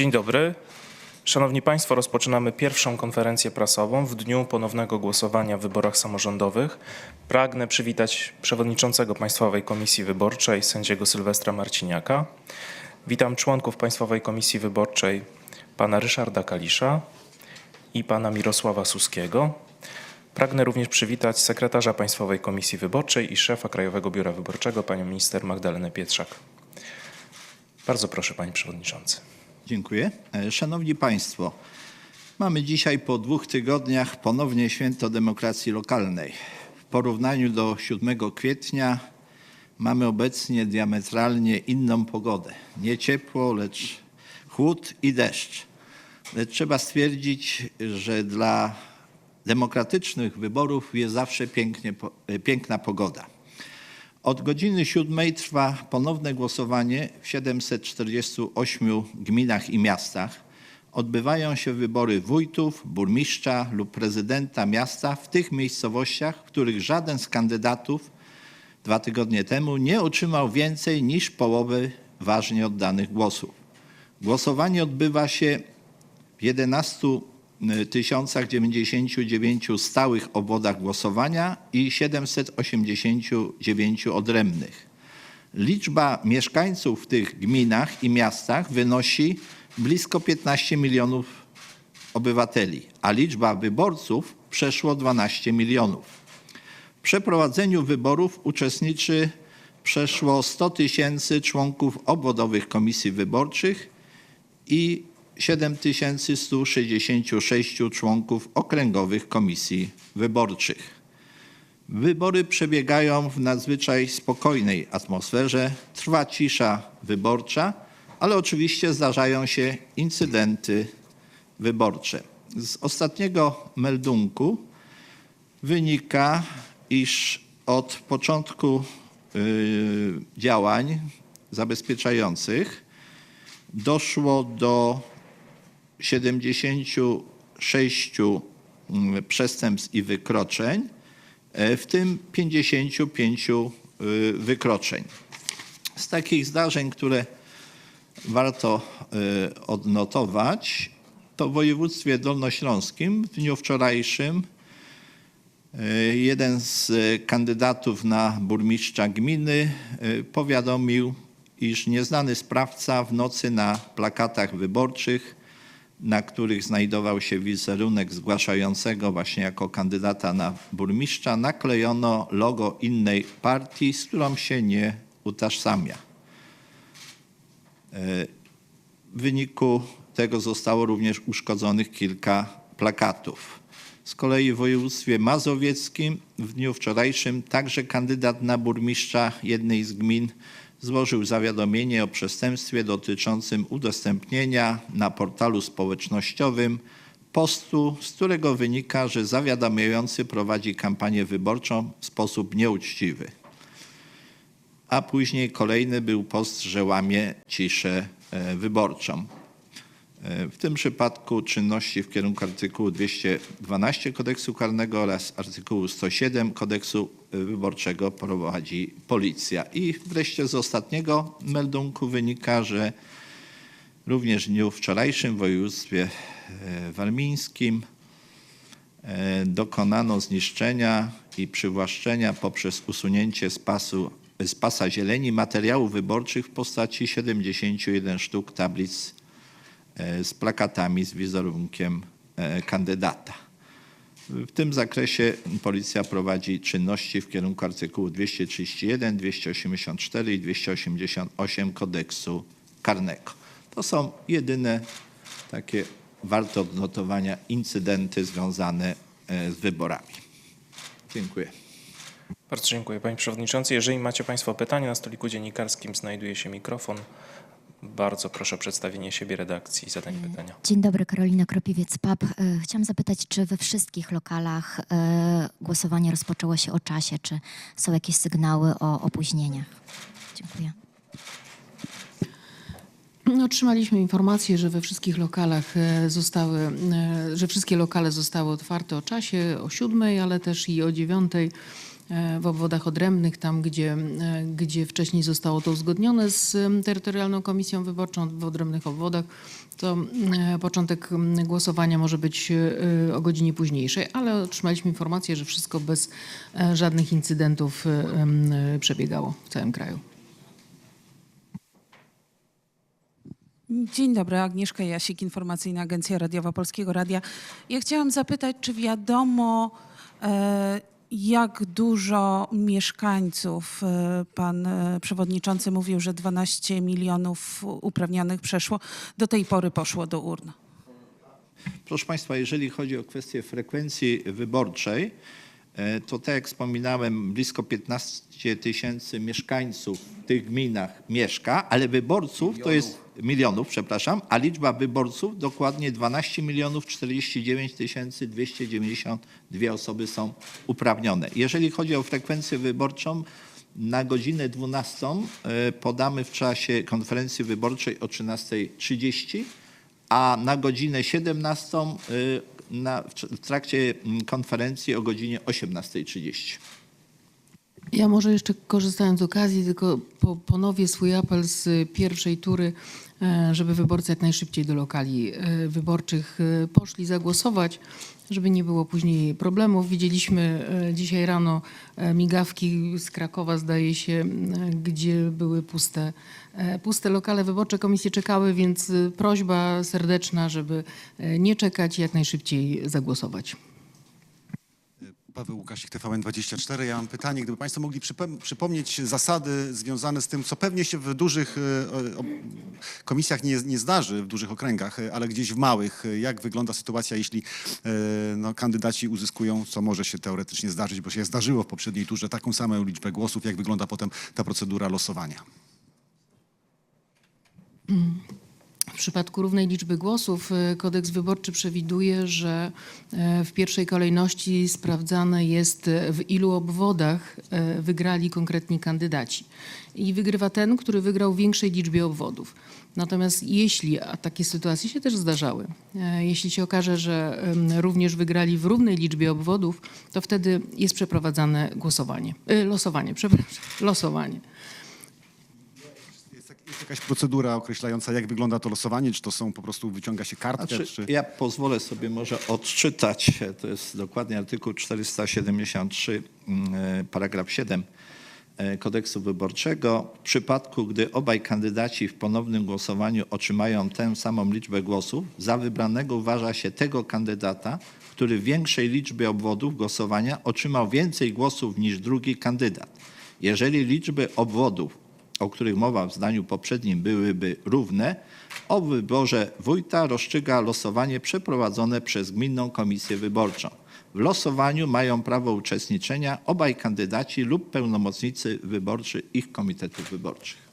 Dzień dobry. Szanowni Państwo, rozpoczynamy pierwszą konferencję prasową w dniu ponownego głosowania w wyborach samorządowych. Pragnę przywitać przewodniczącego Państwowej Komisji Wyborczej, sędziego Sylwestra Marciniaka. Witam członków Państwowej Komisji Wyborczej, pana Ryszarda Kalisza i pana Mirosława Suskiego. Pragnę również przywitać sekretarza Państwowej Komisji Wyborczej i szefa Krajowego Biura Wyborczego, panią minister Magdalenę Pietrzak. Bardzo proszę, panie przewodniczący. Dziękuję. E, Szanowni Państwo, mamy dzisiaj po dwóch tygodniach ponownie święto demokracji lokalnej. W porównaniu do 7 kwietnia mamy obecnie diametralnie inną pogodę. Nie ciepło, lecz chłód i deszcz. Lecz trzeba stwierdzić, że dla demokratycznych wyborów jest zawsze pięknie, e, piękna pogoda. Od godziny siódmej trwa ponowne głosowanie w 748 gminach i miastach. Odbywają się wybory wójtów, burmistrza lub prezydenta miasta w tych miejscowościach, w których żaden z kandydatów dwa tygodnie temu nie otrzymał więcej niż połowy ważnie oddanych głosów. Głosowanie odbywa się w 11 099 stałych obwodach głosowania i 789 odrębnych. Liczba mieszkańców w tych gminach i miastach wynosi blisko 15 milionów obywateli, a liczba wyborców przeszło 12 milionów. W przeprowadzeniu wyborów uczestniczy przeszło 100 tysięcy członków obwodowych komisji wyborczych i 7166 członków okręgowych komisji wyborczych. Wybory przebiegają w nadzwyczaj spokojnej atmosferze, trwa cisza wyborcza, ale oczywiście zdarzają się incydenty wyborcze. Z ostatniego meldunku wynika, iż od początku y, działań zabezpieczających doszło do 76 mm, przestępstw i wykroczeń, e, w tym 55 y, wykroczeń. Z takich zdarzeń, które warto y, odnotować, to w województwie dolnośląskim w dniu wczorajszym y, jeden z kandydatów na burmistrza gminy powiadomił, iż nieznany sprawca w nocy na plakatach wyborczych, na których znajdował się wizerunek zgłaszającego właśnie jako kandydata na burmistrza, naklejono logo innej partii, z którą się nie utożsamia. E, W wyniku tego zostało również uszkodzonych kilka plakatów. Z kolei w województwie mazowieckim w dniu wczorajszym także kandydat na burmistrza jednej z gmin złożył zawiadomienie o przestępstwie dotyczącym udostępnienia na portalu społecznościowym postu, z którego wynika, że zawiadamiający prowadzi kampanię wyborczą w sposób nieuczciwy a później kolejny był post, że łamie ciszę e, wyborczą. W tym przypadku czynności w kierunku artykułu 212 kodeksu karnego oraz artykułu 107 kodeksu wyborczego prowadzi policja. I wreszcie z ostatniego meldunku wynika, że również w dniu wczorajszym w województwie e, warmińskim e, dokonano zniszczenia i przywłaszczenia poprzez usunięcie z, pasu, z pasa zieleni materiałów wyborczych w postaci 71 sztuk tablic z plakatami z wizerunkiem e, kandydata. W tym zakresie policja prowadzi czynności w kierunku artykułu 231, 284 i 288 kodeksu karnego. To są jedyne takie warte odnotowania incydenty związane e, z wyborami. Dziękuję. Bardzo dziękuję panie przewodniczący. Jeżeli macie państwo pytania, na stoliku dziennikarskim znajduje się mikrofon. Bardzo proszę o przedstawienie siebie redakcji i zadanie pytania. Dzień dobry, Karolina Kropiwiec-Pap. E, Chciałam zapytać, czy we wszystkich lokalach e, głosowanie rozpoczęło się o czasie, czy są jakieś sygnały o opóźnieniach? Dziękuję. No, Otrzymaliśmy informację, że we wszystkich lokalach e, zostały, że wszystkie lokale zostały otwarte o czasie, o siódmej, ale też i o dziewiątej w obwodach odrębnych, tam gdzie, e, gdzie wcześniej zostało to uzgodnione z terytorialną komisją wyborczą w odrębnych obwodach, to e, początek głosowania może być e, o godzinie późniejszej, ale otrzymaliśmy informację, że wszystko bez e, żadnych incydentów e, przebiegało w całym kraju. Dzień dobry, Agnieszka Jasik, Informacyjna Agencja Radiowa Polskiego Radia. Ja chciałam zapytać, czy wiadomo, e, jak dużo mieszkańców, e, pan e, przewodniczący mówił, że 12 milionów uprawnionych przeszło, do tej pory poszło do urn? Proszę Państwa, jeżeli chodzi o kwestię frekwencji wyborczej, e, to tak jak wspominałem, blisko 15 tysięcy mieszkańców w tych gminach mieszka, ale wyborców to jest milionów, przepraszam, a liczba wyborców dokładnie 12 milionów 49 tysięcy 292 osoby są uprawnione. Jeżeli chodzi o frekwencję wyborczą, na godzinę 12 e, podamy w czasie konferencji wyborczej o 13.30 a na godzinę 17 y, na, w trakcie mm, konferencji o godzinie 18.30. Ja może jeszcze korzystając z okazji, tylko po, ponowię swój apel z pierwszej tury, e, żeby wyborcy jak najszybciej do lokali e, wyborczych e, poszli zagłosować, żeby nie było później problemów. Widzieliśmy dzisiaj rano migawki z Krakowa, zdaje się, gdzie były puste, puste lokale wyborcze. Komisje czekały, więc prośba serdeczna, żeby nie czekać i jak najszybciej zagłosować. Paweł Łukasik, TVN24. Ja mam pytanie, gdyby Państwo mogli przypom- przypomnieć zasady związane z tym, co pewnie się w dużych e, komisjach nie, nie zdarzy, w dużych okręgach, e, ale gdzieś w małych. E, Jak wygląda sytuacja, jeśli no, kandydaci uzyskują, co może się teoretycznie zdarzyć, bo się zdarzyło w poprzedniej turze, taką samą liczbę głosów, jak wygląda potem ta procedura losowania? W przypadku równej liczby głosów y, kodeks wyborczy przewiduje, że e, w pierwszej kolejności sprawdzane jest e, w ilu obwodach wygrali konkretni kandydaci. I wygrywa ten, który wygrał w większej liczbie obwodów. Natomiast jeśli, a takie sytuacje się też zdarzały, jeśli się okaże, że również wygrali w równej liczbie obwodów, to wtedy jest przeprowadzane głosowanie, losowanie, przepraszam, losowanie. Jest, jak- jest jakaś procedura określająca, jak wygląda to losowanie? Czy to są po prostu, wyciąga się kartkę? Znaczy, czy... ja pozwolę sobie może odczytać, to jest dokładnie artykuł 473, mm, paragraf 7 e, kodeksu wyborczego. W przypadku, gdy obaj kandydaci w ponownym głosowaniu otrzymają tę samą liczbę głosów, za wybranego uważa się tego kandydata, który w większej liczbie obwodów głosowania otrzymał więcej głosów niż drugi kandydat. Jeżeli liczby obwodów o których mowa w zdaniu poprzednim byłyby równe, o wyborze wójta rozstrzyga losowanie przeprowadzone przez Gminną Komisję Wyborczą. W losowaniu mają prawo uczestniczenia obaj kandydaci lub pełnomocnicy wyborczy ich komitetów wyborczych.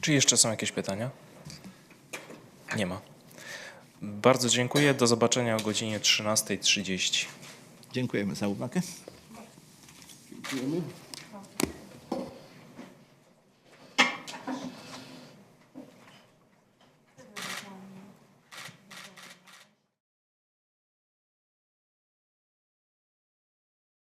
Czy jeszcze są jakieś pytania? Nie ma. Bardzo dziękuję. Do zobaczenia o godzinie 13.30. Dziękujemy za uwagę. Dziękujemy.